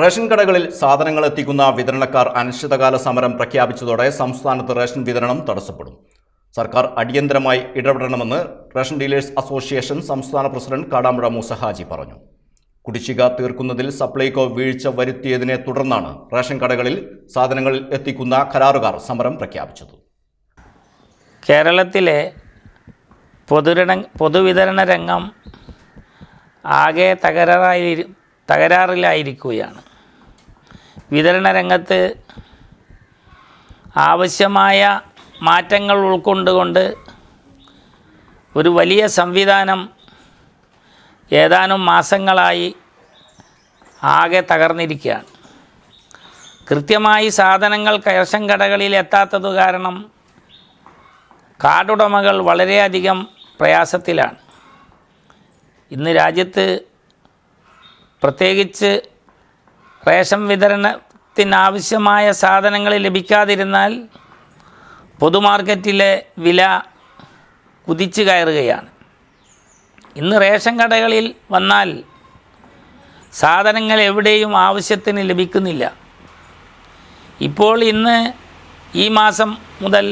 Ration കടകളിൽ സാധനങ്ങൾ എത്തിക്കുന്ന വിതരണക്കാർ അനിശ്ചിതകാല സമരം പ്രഖ്യാപിച്ചതോടെ സംസ്ഥാനത്ത് റേഷൻ വിതരണം തടസ്സപ്പെടും. സർക്കാർ അടിയന്തരമായി ഇടപെടണമെന്ന് റേഷൻ ഡീലേഴ്സ് അസോസിയേഷൻ സംസ്ഥാന പ്രസിഡന്റ് കാടാമ്പുഴ മൂസഹാജി പറഞ്ഞു. കുടിശ്ശിക തീർക്കുന്നതിൽ സപ്ലൈകോ വീഴ്ച വരുത്തിയതിനെ തുടർന്നാണ് റേഷൻ കടകളിൽ സാധനങ്ങൾ എത്തിക്കുന്ന കരാറുകാർ സമരം പ്രഖ്യാപിച്ചത്. കേരളത്തിലെ പൊതുവിതരണ രംഗം ആകെ തകരാറായി തകരാറിലായിരിക്കുകയാണ്. വിതരണ രംഗത്ത് ആവശ്യമായ മാറ്റങ്ങൾ ഉൾക്കൊണ്ടുകൊണ്ട് ഒരു വലിയ സംവിധാനം ഏതാനും മാസങ്ങളായി ആകെ തകർന്നിരിക്കുകയാണ്. കൃത്യമായി സാധനങ്ങൾ കയർശം കടകളിൽ എത്താത്തത് കാരണം കാർഡുടമകൾ വളരെയധികം പ്രയാസത്തിലാണ്. ഇന്ന് രാജ്യത്ത് പ്രത്യേകിച്ച് റേഷൻ വിതരണത്തിനാവശ്യമായ സാധനങ്ങൾ ലഭിക്കാതിരുന്നാൽ പൊതുമാർക്കറ്റിലെ വില കുതിച്ചു കയറുകയാണ്. ഇന്ന് റേഷൻ കടകളിൽ വന്നാൽ സാധനങ്ങൾ എവിടെയും ആവശ്യത്തിന് ലഭിക്കുന്നില്ല. ഇപ്പോൾ ഇന്ന് ഈ മാസം മുതൽ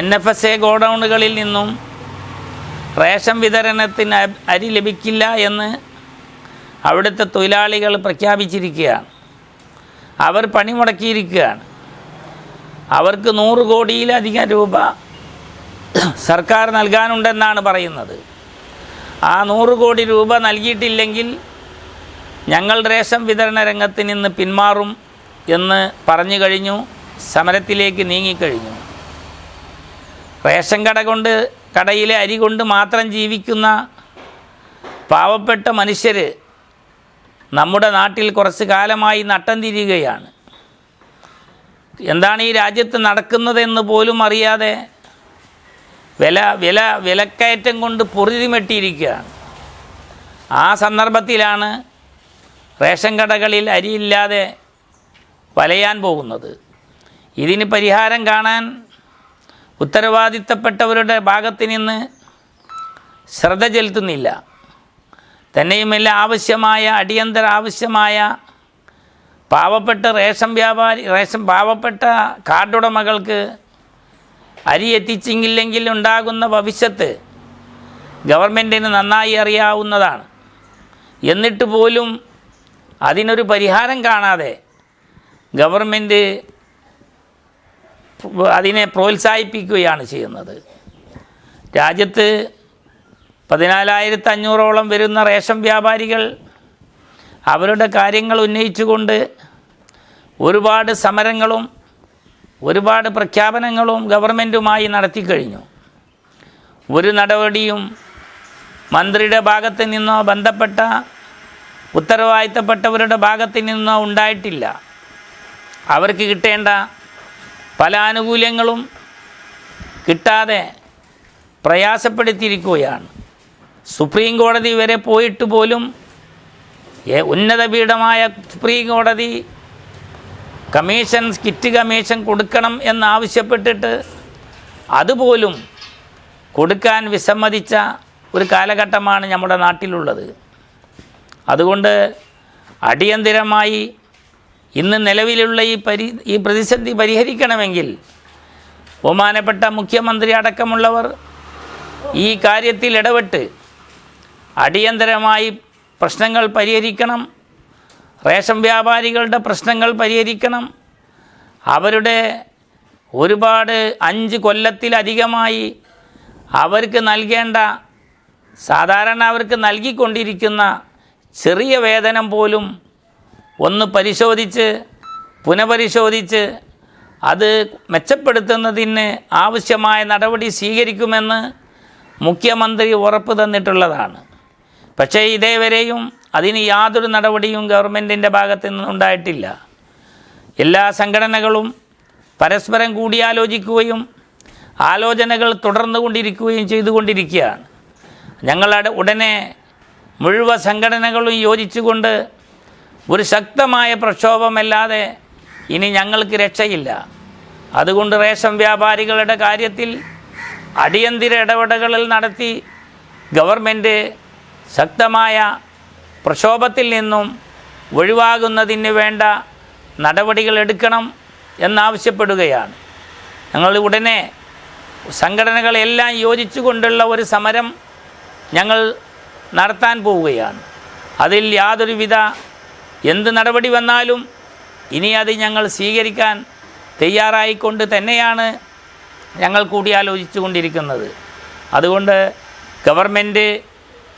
എൻ എഫ് എസ് എ ഗോഡൗണുകളിൽ നിന്നും റേഷൻ വിതരണത്തിന് അരി ലഭിക്കില്ല എന്ന് അവിടുത്തെ തൊഴിലാളികൾ പ്രഖ്യാപിച്ചിരിക്കുകയാണ്. അവർ പണി മുടക്കിയിരിക്കുകയാണ്. അവർക്ക് നൂറ് കോടിയിലധികം രൂപ സർക്കാർ നൽകാനുണ്ടെന്നാണ് പറയുന്നത്. ആ നൂറ് കോടി രൂപ നൽകിയിട്ടില്ലെങ്കിൽ ഞങ്ങൾ റേഷൻ വിതരണ രംഗത്ത് നിന്ന് പിന്മാറും എന്ന് പറഞ്ഞു കഴിഞ്ഞു സമരത്തിലേക്ക് നീങ്ങിക്കഴിഞ്ഞു. റേഷൻ കട കൊണ്ട് കടയിലെ അരി കൊണ്ട് മാത്രം ജീവിക്കുന്ന പാവപ്പെട്ട മനുഷ്യർ നമ്മുടെ നാട്ടിൽ കുറച്ച് കാലമായി നട്ടം തിരിയുകയാണ്. എന്താണ് ഈ രാജ്യത്ത് നടക്കുന്നതെന്ന് പോലും അറിയാതെ വില വില വിലക്കയറ്റം കൊണ്ട് പൊറുതിമെട്ടിയിരിക്കുകയാണ്. ആ സന്ദർഭത്തിലാണ് റേഷൻ കടകളിൽ അരിയില്ലാതെ വലയാൻ പോകുന്നത്. ഇതിന് പരിഹാരം കാണാൻ ഉത്തരവാദിത്തപ്പെട്ടവരുടെ ഭാഗത്ത് നിന്ന് ശ്രദ്ധ ചെലുത്തുന്നില്ല. തന്നെയുമല്ല ആവശ്യമായ അടിയന്തര ആവശ്യമായ പാവപ്പെട്ട റേഷൻ വ്യാപാരി റേഷൻ പാവപ്പെട്ട കാർഡുടമകൾക്ക് അരി എത്തിച്ചില്ലെങ്കിൽ ഉണ്ടാകുന്ന ഭവിഷ്യത്ത് ഗവൺമെന്റിന് നന്നായി അറിയാവുന്നതാണ്. എന്നിട്ട് പോലും അതിനൊരു പരിഹാരം കാണാതെ ഗവൺമെന്റ് അതിനെ പ്രോത്സാഹിപ്പിക്കുകയാണ് ചെയ്യുന്നത്. രാജ്യത്ത് പതിനാലായിരത്തി അഞ്ഞൂറോളം വരുന്ന റേഷൻ വ്യാപാരികൾ അവരുടെ കാര്യങ്ങൾ ഉന്നയിച്ചുകൊണ്ട് ഒരുപാട് സമരങ്ങളും ഒരുപാട് പ്രഖ്യാപനങ്ങളും ഗവൺമെന്റുമായി നടത്തിക്കഴിഞ്ഞു. ഒരു നടപടിയും മന്ത്രിയുടെ ഭാഗത്ത് നിന്നോ ബന്ധപ്പെട്ട ഉത്തരവാദിത്തപ്പെട്ടവരുടെ ഭാഗത്ത് നിന്നോ ഉണ്ടായിട്ടില്ല. അവർക്ക് കിട്ടേണ്ട പല ആനുകൂല്യങ്ങളും കിട്ടാതെ പ്രയാസപ്പെടുത്തിയിരിക്കുകയാണ്. സുപ്രീം കോടതി വരെ പോയിട്ട് പോലും ഉന്നത പീഠമായ സുപ്രീം കോടതി കമ്മീഷൻ കിറ്റ് കമ്മീഷൻ കൊടുക്കണം എന്നാവശ്യപ്പെട്ടിട്ട് അതുപോലും കൊടുക്കാൻ വിസമ്മതിച്ച ഒരു കാലഘട്ടമാണ് നമ്മുടെ നാട്ടിലുള്ളത്. അതുകൊണ്ട് അടിയന്തിരമായി ഇന്ന് നിലവിലുള്ള ഈ പരി ഈ പ്രതിസന്ധി പരിഹരിക്കണമെങ്കിൽ ബഹുമാനപ്പെട്ട മുഖ്യമന്ത്രി അടക്കമുള്ളവർ ഈ കാര്യത്തിൽ ഇടപെട്ട് അടിയന്തരമായി പ്രശ്നങ്ങൾ പരിഹരിക്കണം. റേഷൻ വ്യാപാരികളുടെ പ്രശ്നങ്ങൾ പരിഹരിക്കണം. അവരുടെ ഒരുപാട് അഞ്ച് കൊല്ലത്തിലധികമായി അവർക്ക് നൽകേണ്ട സാധാരണ അവർക്ക് നൽകിക്കൊണ്ടിരിക്കുന്ന ചെറിയ വേതനം പോലും ഒന്ന് പരിശോധിച്ച് പുനഃപരിശോധിച്ച് അത് മെച്ചപ്പെടുത്തുന്നതിന് ആവശ്യമായ നടപടി സ്വീകരിക്കുമെന്ന് മുഖ്യമന്ത്രി ഉറപ്പ് തന്നിട്ടുള്ളതാണ്. പക്ഷേ ഇതേവരെയും അതിന് യാതൊരു നടപടിയും ഗവൺമെന്റിന്റെ ഭാഗത്തു നിന്നുണ്ടായിട്ടില്ല എല്ലാ സംഘടനകളും പരസ്പരം കൂടിയാലോചിക്കുകയും ആലോചനകൾ തുടർന്നു തുടർന്നുകൊണ്ടിരിക്കുകയും ചെയ്തുകൊണ്ടിരിക്കുകയാണ്. ഞങ്ങളുടെ ഉടനെ മുഴുവൻ സംഘടനകളും യോജിച്ചുകൊണ്ട് ഒരു ശക്തമായ പ്രക്ഷോഭമല്ലാതെ ഇനി ഞങ്ങൾക്ക് രക്ഷയില്ല. അതുകൊണ്ട് റേഷൻ വ്യാപാരികളുടെ കാര്യത്തിൽ അടിയന്തര ഇടപെടലുകൾ നടത്തി ഗവൺമെന്റ് ശക്തമായ പ്രക്ഷോഭത്തിൽ നിന്നും ഒഴിവാകുന്നതിന് വേണ്ട നടപടികൾ എടുക്കണം എന്നാവശ്യപ്പെടുകയാണ്. ഞങ്ങൾ ഉടനെ സംഘടനകളെല്ലാം യോജിച്ചുകൊണ്ടുള്ള ഒരു സമരം ഞങ്ങൾ നടത്താൻ പോവുകയാണ്. അതിൽ യാതൊരുവിധ എന്ത് നടപടി വന്നാലും ഇനി അത് ഞങ്ങൾ സ്വീകരിക്കാൻ തയ്യാറായിക്കൊണ്ട് തന്നെയാണ് ഞങ്ങൾ കൂടിയാലോചിച്ചു കൊണ്ടിരിക്കുന്നത് അതുകൊണ്ട് ഗവൺമെന്റ്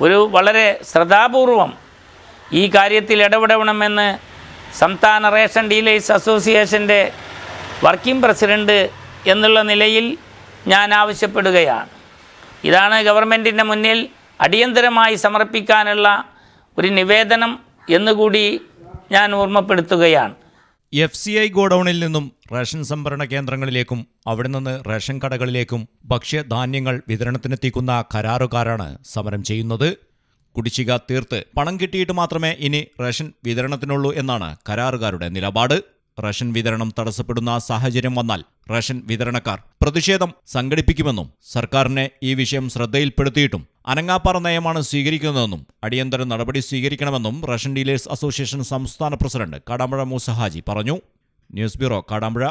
ഒരു വളരെ ശ്രദ്ധാപൂർവം ഈ കാര്യത്തിൽ ഇടപെടണമെന്ന് സംസ്ഥാന റേഷൻ ഡീലേഴ്സ് അസോസിയേഷന്റെ വർക്കിംഗ് പ്രസിഡന്റ് എന്നുള്ള നിലയിൽ ഞാൻ ആവശ്യപ്പെടുകയാണ്. ഇതാണ് ഗവൺമെന്റിന്റെ മുന്നിൽ അടിയന്തരമായി സമർപ്പിക്കാനുള്ള ഒരു നിവേദനം എന്നുകൂടി ഞാൻ ഓർമ്മപ്പെടുത്തുകയാണ്. എഫ് സി ഐ ഗോഡൌണിൽ നിന്നും റേഷൻ സംഭരണ കേന്ദ്രങ്ങളിലേക്കും അവിടെ നിന്ന് റേഷൻ കടകളിലേക്കും ഭക്ഷ്യധാന്യങ്ങൾ വിതരണത്തിനെത്തിക്കുന്ന കരാറുകാരാണ് സമരം ചെയ്യുന്നത്. കുടിശ്ശിക തീർത്ത് പണം കിട്ടിയിട്ട് മാത്രമേ ഇനി റേഷൻ വിതരണത്തിനുള്ളൂ എന്നാണ് കരാറുകാരുടെ നിലപാട്. റേഷൻ വിതരണം തടസ്സപ്പെടുന്ന സാഹചര്യം വന്നാൽ റേഷൻ വിതരണക്കാർ പ്രതിഷേധം സംഘടിപ്പിക്കുമെന്നും സർക്കാരിനെ ഈ വിഷയം ശ്രദ്ധയിൽപ്പെടുത്തിയിട്ടും അനങ്ങാപ്പാറ നയമാണ് സ്വീകരിക്കുന്നതെന്നും അടിയന്തര നടപടി സ്വീകരിക്കണമെന്നും റഷ്യൻ ഡീലേഴ്സ് അസോസിയേഷൻ സംസ്ഥാന പ്രസിഡന്റ് കാടാമ്പുഴ മൂസഹാജി പറഞ്ഞു. News bureau Kadampuzha.